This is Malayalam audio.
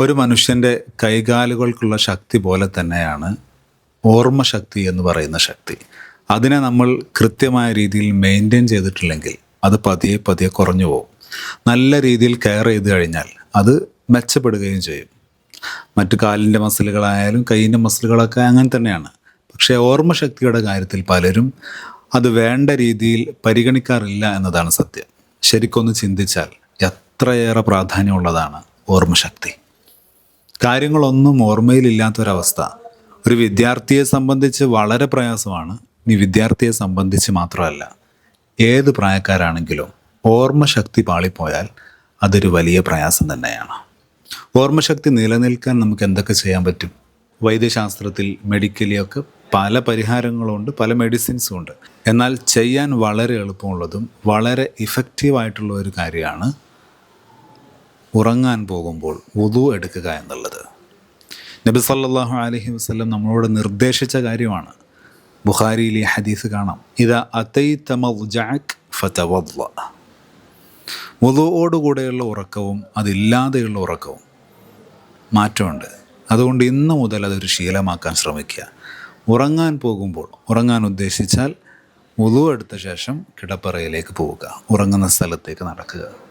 ഒരു മനുഷ്യന്റെ കൈകാലുകൾക്കുള്ള ശക്തി പോലെ തന്നെയാണ് ഓർമ്മശക്തി എന്ന് പറയുന്ന ശക്തി. അതിനെ നമ്മൾ കൃത്യമായ രീതിയിൽ മെയിന്റെയിൻ ചെയ്തിട്ടില്ലെങ്കിൽ അത് പതിയെ പതിയെ കുറഞ്ഞു പോകും. നല്ല രീതിയിൽ കെയർ ചെയ്ത് കഴിഞ്ഞാൽ അത് മെച്ചപ്പെടുകയും ചെയ്യും. മറ്റു കാലിന്റെ മസിലുകളായാലും കൈയിന്റെ മസിലുകളൊക്കെ അങ്ങനെ തന്നെയാണ്. പക്ഷേ ഓർമ്മശക്തിയുടെ കാര്യത്തിൽ പലരും അത് വേണ്ട രീതിയിൽ പരിഗണിക്കാറില്ല എന്നതാണ് സത്യം. ശരിക്കൊന്ന് ചിന്തിച്ചാൽ എത്രയേറെ പ്രാധാന്യമുള്ളതാണ് ഓർമ്മശക്തി. കാര്യങ്ങളൊന്നും ഓർമ്മയിലില്ലാത്തൊരവസ്ഥ. ഒരു വിദ്യാർത്ഥിയെ സംബന്ധിച്ച് വളരെ പ്രയാസമാണ്. ഇനി വിദ്യാർത്ഥിയെ സംബന്ധിച്ച് മാത്രമല്ല ഏത് പ്രായക്കാരാണെങ്കിലും ഓർമ്മശക്തി പാളിപ്പോയാൽ അതൊരു വലിയ പ്രയാസം തന്നെയാണ്. ഓർമ്മശക്തി നിലനിൽക്കാൻ നമുക്ക് എന്തൊക്കെ ചെയ്യാൻ പറ്റും? വൈദ്യശാസ്ത്രത്തിൽ മെഡിക്കലിയൊക്കെ പല പരിഹാരങ്ങളുണ്ട് പല മെഡിസിൻസും ഉണ്ട് എന്നാൽ ചെയ്യാൻ വളരെ എളുപ്പമുള്ളതും വളരെ ഇഫക്റ്റീവായിട്ടുള്ള ഒരു കാര്യമാണ് ഉറങ്ങാൻ പോകുമ്പോൾ വുതു എടുക്കുക എന്നുള്ളത്. നബി സല്ലാഹു അലഹി വസ്ലം നമ്മളോട് നിർദ്ദേശിച്ച കാര്യമാണ്. ബുഖാരിയിൽ ഹദീസ് കാണാം. ഇത് ഫതവദ്ദ വുതുവോടുകൂടെയുള്ള ഉറക്കവും അതില്ലാതെയുള്ള ഉറക്കവും മാറ്റമുണ്ട്. അതുകൊണ്ട് ഇന്ന് മുതൽ അതൊരു ശീലമാക്കാൻ ശ്രമിക്കുക. ഉറങ്ങാൻ പോകുമ്പോൾ ഉറങ്ങാൻ ഉദ്ദേശിച്ചാൽ വുതു എടുത്ത ശേഷം കിടപ്പറയിലേക്ക് പോവുക. ഉറങ്ങുന്ന സ്ഥലത്തേക്ക് നടക്കുക.